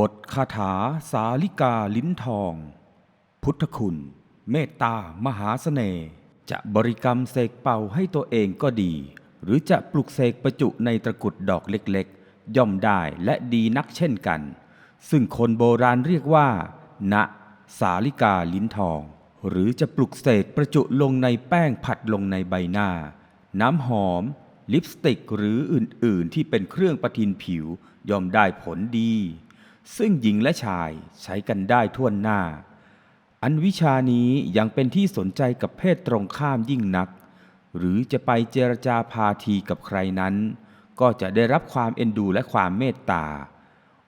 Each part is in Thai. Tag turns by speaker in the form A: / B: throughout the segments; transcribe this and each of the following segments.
A: บทคาถาสาลิกาลิ้นทอง พุทธคุณ เมตตามหาเสน่ห์จะบริกรรมเสกเป่าให้ตัวเองก็ดี หรือจะปลุกเสกประจุในตะกรุดดอกเล็กๆ ย่อมได้และดีนักเช่นกัน ซึ่งคนโบราณเรียกว่า ณ สาลิกาลิ้นทอง หรือจะปลุกเสกประจุลงในแป้งผัดลงในใบหน้า น้ำหอม ลิปสติกหรืออื่นๆ ที่เป็นเครื่องประทินผิวย่อมได้ผลดี ซึ่งหญิงและชายใช้กันได้ทั่วหน้า อันวิชานี้ยังเป็นที่สนใจกับเพศตรงข้ามยิ่งนัก หรือจะไปเจรจาพาทีกับใครนั้น ก็จะได้รับความเอ็นดูและความเมตตา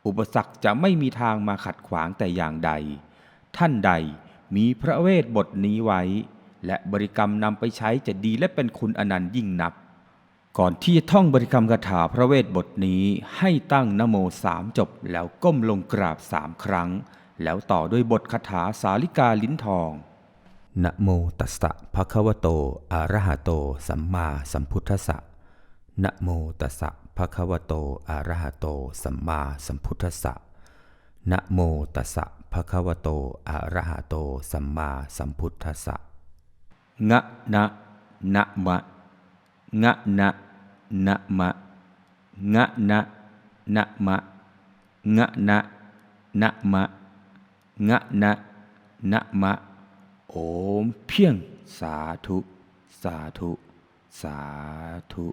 A: อุปสรรคจะไม่มีทางมาขัดขวางแต่อย่างใด ท่านใดมีพระเวทบทนี้ไว้ และบริกรรมนำไปใช้จะดีและเป็นคุณอนันต์ยิ่งนัก ก่อนที่จะท่องบริกรรมคาถาพระเวทบทนี้ให้ตั้งนโมสามจบแล้วก้มลงกราบสามครั้ง แล้วต่อด้วยบทคาถาสาลิกาลิ้นทอง
B: นะโมตัสสะภะคะวะโตอะระหะโต สัมมาสัมพุทธัสสะนะโมตัสสะภะคะวะโตอะระหะโต สัมมาสัมพุทธัสสะนะโมตัสสะภะคะวะโตอะระหะโต สัมมาสัมพุทธัสสะ
A: งะนะนะมะงะนะ นะมะงะนะนะมะงะนะนะมะงะนะนะมะ โอมเพียงสาธุ สาธุ สาธุ